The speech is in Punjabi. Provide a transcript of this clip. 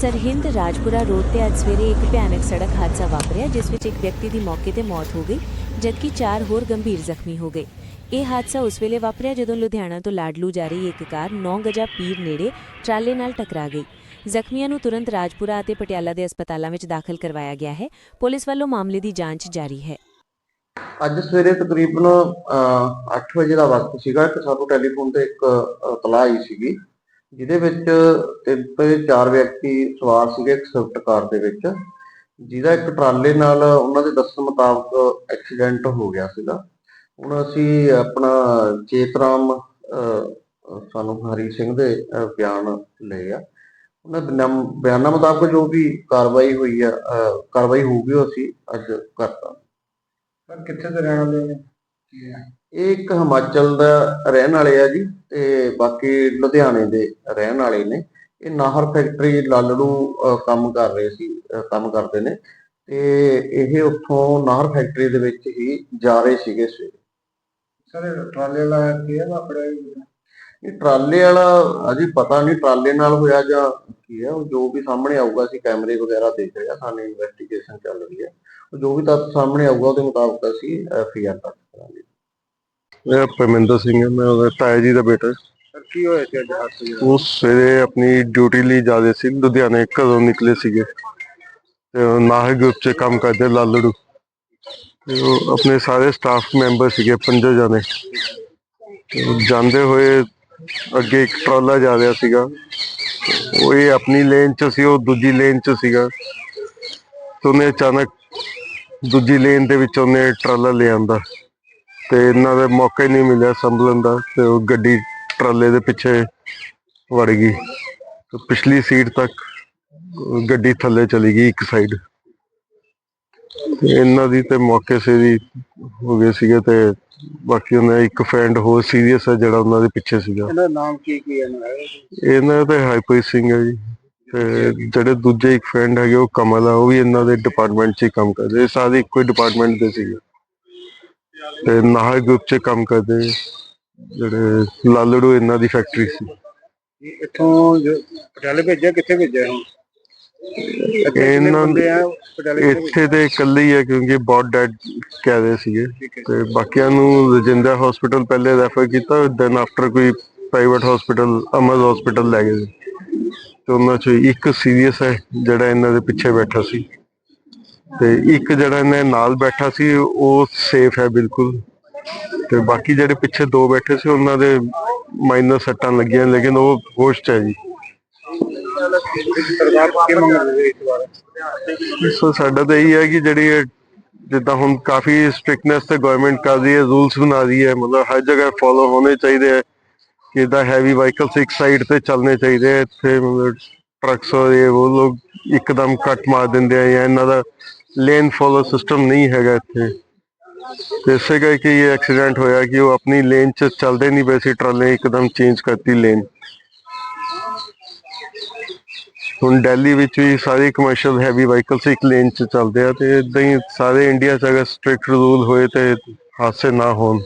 ਸਰਹਿੰਦ ਰਾਜਪੁਰਾ ਰੋਡ ਤੇ ਅੱਜ ਸਵੇਰੇ ਇੱਕ ਭਿਆਨਕ ਸੜਕ ਹਾਦਸਾ ਵਾਪਰਿਆ ਜਿਸ ਵਿੱਚ ਇੱਕ ਵਿਅਕਤੀ ਦੀ ਮੌਕੇ ਤੇ ਮੌਤ ਹੋ ਗਈ ਜਦਕਿ ਚਾਰ ਹੋਰ ਗੰਭੀਰ ਜ਼ਖਮੀ ਹੋ ਗਏ। ਇਹ ਹਾਦਸਾ ਉਸ ਵੇਲੇ ਵਾਪਰਿਆ ਜਦੋਂ ਲੁਧਿਆਣਾ ਤੋਂ ਲਾਡਲੂ ਜਾ ਰਹੀ ਇੱਕ ਕਾਰ 9 ਗਜਾ ਪੀਰ ਨੇੜੇ ਟਰਾਲੇ ਨਾਲ ਟਕਰਾ ਗਈ। ਜ਼ਖਮੀਆਂ ਨੂੰ ਤੁਰੰਤ ਰਾਜਪੁਰਾ ਅਤੇ ਪਟਿਆਲਾ ਦੇ ਹਸਪਤਾਲਾਂ ਵਿੱਚ ਦਾਖਲ ਕਰਵਾਇਆ ਗਿਆ ਹੈ। ਪੁਲਿਸ ਵੱਲੋਂ ਮਾਮਲੇ ਦੀ ਜਾਂਚ ਜਾਰੀ ਹੈ। ਅੱਜ ਸਵੇਰੇ ਤਕਰੀਬਨ ਅਹ, 8 ਵਜੇ ਦਾ ਵਕਤ ਸੀਗਾ ਕਿ ਸਾਨੂੰ ਟੈਲੀਫੋਨ ਤੇ ਇੱਕ ਅਹ, ਆਈ ਸੀਗੀ। ਜਿਹਦੇ ਵਿੱਚ ਤਿੰਨ ਤੋਂ ਚਾਰ ਵਿਅਕਤੀ ਸਵਾਰ ਸੀਗੇ ਇੱਕ ਸਵਿਫਟ ਕਾਰ ਦੇ ਵਿੱਚ ਜਿਹਦਾ ਇੱਕ ਟਰਾਲੇ ਨਾਲ ਉਹਨਾਂ ਦੇ ਦੱਸਣ ਮੁਤਾਬਕ ਐਕਸੀਡੈਂਟ ਹੋ ਗਿਆ ਸੀਗਾ। ਹੁਣ ਅਸੀਂ ਆਪਣਾ ਚੇਤਰਾਮ ਸਾਨੂੰ ਹਰੀ ਸਿੰਘ ਦੇ ਬਿਆਨ ਲਏ ਆ। ਉਹਨਾਂ ਦੇ ਬਿਆਨ- ਮੁਤਾਬਕ ਜੋ ਵੀ ਕਾਰਵਾਈ ਹੋਈ ਆ ਕਾਰਵਾਈ ਹੋਊਗੀ ਉਹ ਅਸੀਂ ਅੱਜ ਕਰਤਾ। ਸਰ ਕਿੱਥੇ ਦੇ ਰਹਿਣ ਵਾਲੇ ਨੇ? ਇਹ ਇੱਕ ਹਿਮਾਚਲ ਦਾ ਰਹਿਣ ਵਾਲੇ ਆ ਜੀ। ਤੇ ਬਾਕੀ ਲੁਧਿਆਣੇ ਦੇ ਰਹਿਣ ਵਾਲੇ ਨੇ। ਇਹ ਨਾਹਰ ਫੈਕਟਰੀ ਲਾਲੜੂ ਕੰਮ ਕਰ ਰਹੇ ਸੀ ਕੰਮ ਕਰਦੇ ਨੇ। ਤੇ ਇਹ ਉੱਥੋਂ ਨਾਹਰ ਫੈਕਟਰੀ ਦੇ ਵਿੱਚ ਹੀ ਜਾ ਰਹੇ ਸੀਗੇ ਸਵੇਰੇ। ਸਰ ਟਰਾਲੇ ਵਾਲਾ ਕੀ ਹੈ ਜੀ? ਇਹ ਟਰਾਲੇ ਵਾਲਾ ਅਜੇ ਪਤਾ ਨਹੀਂ ਟਰਾਲੇ ਨਾਲ ਹੋਇਆ ਜਾਂ ਕੀ ਹੈ। ਉਹ ਜੋ ਵੀ ਸਾਹਮਣੇ ਆਊਗਾ ਅਸੀਂ ਕੈਮਰੇ ਵਗੈਰਾ ਦੇਖ ਰਹੇ ਹਾਂ ਸਾਨੂੰ ਇਨਵੈਸਟੀਗੇਸ਼ਨ ਚੱਲ ਰਹੀ ਹੈ। ਉਹ ਜੋ ਵੀ ਤੱਥ ਸਾਹਮਣੇ ਆਊਗਾ ਉਹਦੇ ਮੁਤਾਬਕ ਅਸੀਂ ਐਫਆਈਆਰ ਦਰਜ ਕਰਾਂਗੇ। ਮੇਰਾ ਪਰਮਿੰਦਰ ਸਿੰਘ ਹੈ ਮੈਂ ਉਹਦਾ ਤਾਇਆ ਜੀ ਦਾ ਬੇਟਾ। ਸਰ ਕੀ ਹੋਇਆ ਸੀ ਅੱਜ ਹਾਦਸੇ ਦਾ ਉਹ ਸਵੇਰੇ ਆਪਣੀ ਡਿਊਟੀ ਲਈ ਜਾਂਦੇ ਸੀ ਲੁਧਿਆਣੇ ਘਰੋਂ ਨਿਕਲੇ ਸੀਗੇ। ਤੇ ਉਹ ਨਾਹਰ ਗਰੁੱਪ 'ਚ ਕੰਮ ਕਰਦੇ ਲਾਲੜੂ। ਤੇ ਉਹ ਆਪਣੇ ਸਾਰੇ ਸਟਾਫ ਮੈਂਬਰ ਸੀਗੇ ਪੰਜੋ ਜਣੇ। ਤੇ ਉਹ ਜਾਂਦੇ ਹੋਏ ਅੱਗੇ ਇੱਕ ਟਰਾਲਾ ਜਾ ਰਿਹਾ ਸੀਗਾ। ਉਹ ਇਹ ਆਪਣੀ ਲੇਨ 'ਚ ਸੀ ਉਹ ਦੂਜੀ ਲੇਨ 'ਚ ਸੀਗਾ। ਤੇ ਉਹਨੇ ਅਚਾਨਕ ਦੂਜੀ ਲੇਨ ਦੇ ਵਿੱਚ ਉਹਨੇ ਟਰਾਲਾ ਲੈ ਆਂਦਾ। ਤੇ ਇਹਨਾਂ ਦਾ ਮੌਕਾ ਹੀ ਨਹੀਂ ਮਿਲਿਆ ਸੰਭਲਣ ਦਾ ਤੇ ਉਹ ਗੱਡੀ ਟਰਾਲੇ ਦੇ ਪਿੱਛੇ ਵੜ ਗਈ। ਤੇ ਪਿਛਲੀ ਸੀਟ ਤੱਕ ਗੱਡੀ ਥੱਲੇ ਚਲੀ ਗਈ ਇੱਕ ਸਾਈਡ ਤੇ ਇਹਨਾਂ ਦੀ ਤੇ ਮੌਕੇ ਸੇ ਹੀ ਹੋ ਗਏ ਸੀਗੇ ਤੇ ਬਾਕੀ ਉਹਨਾਂ ਇੱਕ ਫਰੈਂਡ ਹੋਰ ਸੀਰੀਅਸ ਹੈ ਜਿਹੜਾ ਉਹਨਾਂ ਦੇ ਪਿੱਛੇ ਸੀਗਾ। ਇਹਦਾ ਨਾਮ ਕੀ ਕੀ ਹੈ ਨਾ ਇਹਨਾਂ ਦਾ ਹਾਈਪਰ ਸਿੰਘ ਹੈ ਜੀ। ਤੇ ਜਿਹੜੇ ਦੂਜੇ ਇੱਕ ਫਰੈਂਡ ਹੈਗੇ ਉਹ ਕਮਲ ਆ ਉਹ ਵੀ ਇਹਨਾਂ ਦੇ ਡਿਪਾਰਟਮੈਂਟ 'ਚ ਹੀ ਕੰਮ ਕਰਦੇ ਸਾਰੇ ਇੱਕੋ ਹੀ ਡਿਪਾਰਟਮੈਂਟ ਦੇ ਸੀਗੇ। ਤੇ ਨਾਹਰ ਗਰੁੱਪ 'ਚ ਕੰਮ ਕਰਦੇ ਜਿਹੜੇ ਲਾਲੜੂ ਇਹਨਾਂ ਦੀ ਫੈਕਟਰੀ ਸੀ। ਇੱਥੋਂ ਜੋ ਪਟਿਆਲੇ ਭੇਜਿਆ ਕਿੱਥੇ ਭੇਜਿਆ ਹੁਣ ਇਹਨਾਂ ਕਿੱਥੇ ਇੱਥੇ ਤੇ ਇਕੱਲੇ ਹੀ ਹੈ ਕਿਉਂਕਿ ਬਹੁਤ ਡੈਡ ਕਹਿ ਰਹੇ ਸੀਗੇ। ਤੇ ਬਾਕੀਆਂ ਨੂੰ ਰਜਿੰਦਰ ਹਸਪੀਟਲ ਪਹਿਲੇ ਰੈਫਰ ਕੀਤਾ ਦੈਨ ਆਫਟਰ ਕੋਈ ਪ੍ਰਾਈਵੇਟ ਹਸਪੀਟਲ ਅਮਰ ਹਸਪੀਟਲ ਲੈ ਗਏ। ਤੇ ਉਹਨਾਂ ਚੋਂ ਇੱਕ ਸੀਰੀਅਸ ਹੈ ਜਿਹੜਾ ਇਹਨਾਂ ਦੇ ਪਿੱਛੇ ਬੈਠਾ ਸੀ। ਤੇ ਇੱਕ ਜਿਹੜਾ ਇਹਨਾਂ ਨਾਲ ਬੈਠਾ ਸੀ, ਉਹ ਸੇਫ ਹੈ ਬਿਲਕੁਲ। ਤੇ ਬਾਕੀ ਜਿਹੜੇ ਪਿੱਛੇ ਦੋ ਬੈਠੇ ਸੀ, ਉਹਨਾਂ ਦੇ ਮਾਈਨਰ ਸੱਟਾਂ ਲੱਗੀਆਂ, ਲੇਕਿਨ ਉਹ ਹੋਸ਼ 'ਚ ਹੈ ਜੀ। ਸੋ ਸਾਡਾ ਤਾਂ ਇਹੀ ਹੈ ਕਿ ਜਿਹੜੀ ਜਿੱਦਾਂ ਹੁਣ ਕਾਫੀ ਸਟ੍ਰਿਕਨੈਸ ਤੇ ਗਵਰਨਮੈਂਟ ਕਰ ਰਹੀ ਹੈ ਰੂਲਸ ਬਣਾ ਰਹੀ ਹੈ, ਮਤਲਬ ਹਰ ਜਗ੍ਹਾ ਫੋਲੋ ਹੋਣੇ ਚਾਹੀਦੇ ਹੈ, ਕਿ ਇਦਾਂ ਹੈਵੀ ਵਾਹੀਕਲਸ ਇੱਕ ਸਾਈਡ ਤੇ ਚੱਲਣੇ ਚਾਹੀਦੇ ਹੈ, ਇੱਥੇ ਮਤਲਬ ਟਰੱਕਸ ਔਰ ਇਹ ਉਹ ਲੋਕ ਇੱਕਦਮ ਕੱਟ ਮਾਰ ਦਿੰਦੇ ਆ ਜਾਂ ਇਹਨਾਂ ਦਾ ਲੇਨ ਫੋਲੋ ਸਿਸਟਮ ਨਹੀਂ ਹੈਗਾ ਇੱਥੇ। ਤੇ ਇਸੇ ਕਰਕੇ ਇਹ ਐਕਸੀਡੈਂਟ ਹੋਇਆ ਕਿ ਉਹ ਆਪਣੀ ਲੇਨ 'ਚ ਚੱਲਦੇ ਨਹੀਂ ਪਏ ਸੀ, ਟਰਾਲੇ ਇੱਕਦਮ ਚੇਂਜ ਕਰਤੀ ਲੇਨ ਹੁਣ ਦਿੱਲੀ ਵਿੱਚ ਵੀ ਸਾਰੇ ਕਮਰਸ਼ੀਅਲ ਹੈਵੀ ਵਾਹੀਕਲਸ ਇੱਕ ਲੇਨ 'ਚ ਚੱਲਦੇ ਆ ਤੇ ਇਦਾਂ ਹੀ ਸਾਰੇ ਇੰਡੀਆ 'ਚ ਅਗਰ ਸਟ੍ਰਿਕਟ ਰੂਲ ਹੋਏ ਤੇ ਹਾਦਸੇ ਨਾ ਹੋਣ।